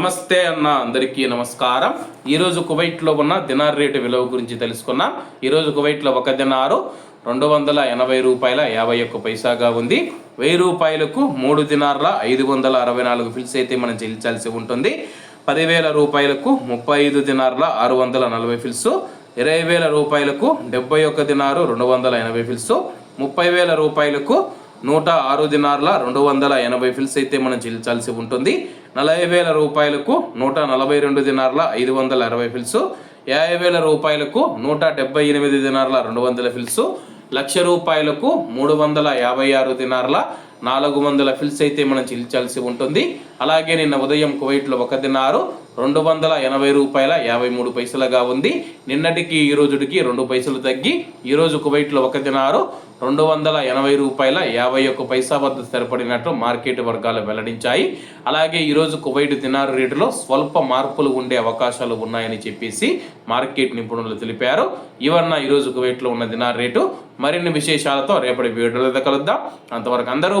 నమస్తే అన్న అందరికీ నమస్కారం. ఈరోజు కువైట్లో ఉన్న దినార్ రేటు విలువ గురించి తెలుసుకున్నాం. ఈరోజు కువైట్లో ఒక దినారు రెండు వందల ఎనభై రూపాయల యాభై ఒక్క పైసాగా ఉంది. వెయ్యి రూపాయలకు మూడు దినార్ల ఐదు వందల అరవై నాలుగు ఫిల్స్ అయితే మనం చెల్లించాల్సి ఉంటుంది. పదివేల రూపాయలకు ముప్పై ఐదు దినార్ల ఆరు వందల నలభై ఫిల్స్ ఇరవై వేల రూపాయలకు డెబ్బై ఒక్క దినారు రెండు వందల ఎనభై ఫిల్స్ ముప్పై వేల రూపాయలకు నూట ఆరు దినార్ల రెండు వందల ఎనభై ఫిల్స్ అయితే మనం చెల్లించాల్సి ఉంటుంది. నలభై వేల రూపాయలకు నూట నలభై రెండు దినార్ల ఐదు వందల అరవై ఫిల్స్ యాభై వేల రూపాయలకు నూట డెబ్బై ఎనిమిది దినార్ల రెండు వందల ఫిల్స్ లక్ష రూపాయలకు మూడు వందల యాభై ఆరు దినార్ల నాలుగు వందల ఫిల్స్ అయితే మనం చెల్లించాల్సి ఉంటుంది. అలాగే నిన్న ఉదయం కువైట్లో ఒక దినారు రెండు వందల ఎనభై రూపాయల యాభై మూడు పైసలుగా ఉంది. నిన్నటికి ఈ రోజుడికి రెండు పైసలు తగ్గి ఈరోజు కువైట్లో ఒక దినారు రెండు వందల ఎనభై రూపాయల యాభై ఒక్క పైసా వద్ద స్థిరపడినట్లు మార్కెట్ వర్గాలు వెల్లడించాయి. అలాగే ఈరోజు కువైట్ దినారు రేటులో స్వల్ప మార్పులు ఉండే అవకాశాలు ఉన్నాయని చెప్పేసి మార్కెట్ నిపుణులు తెలిపారు. ఇవన్న ఈరోజు కువైట్లో ఉన్న దినారు రేటు. మరిన్ని విశేషాలతో రేపటి వీడియోలతో కలుద్దాం. అంతవరకు అందరూ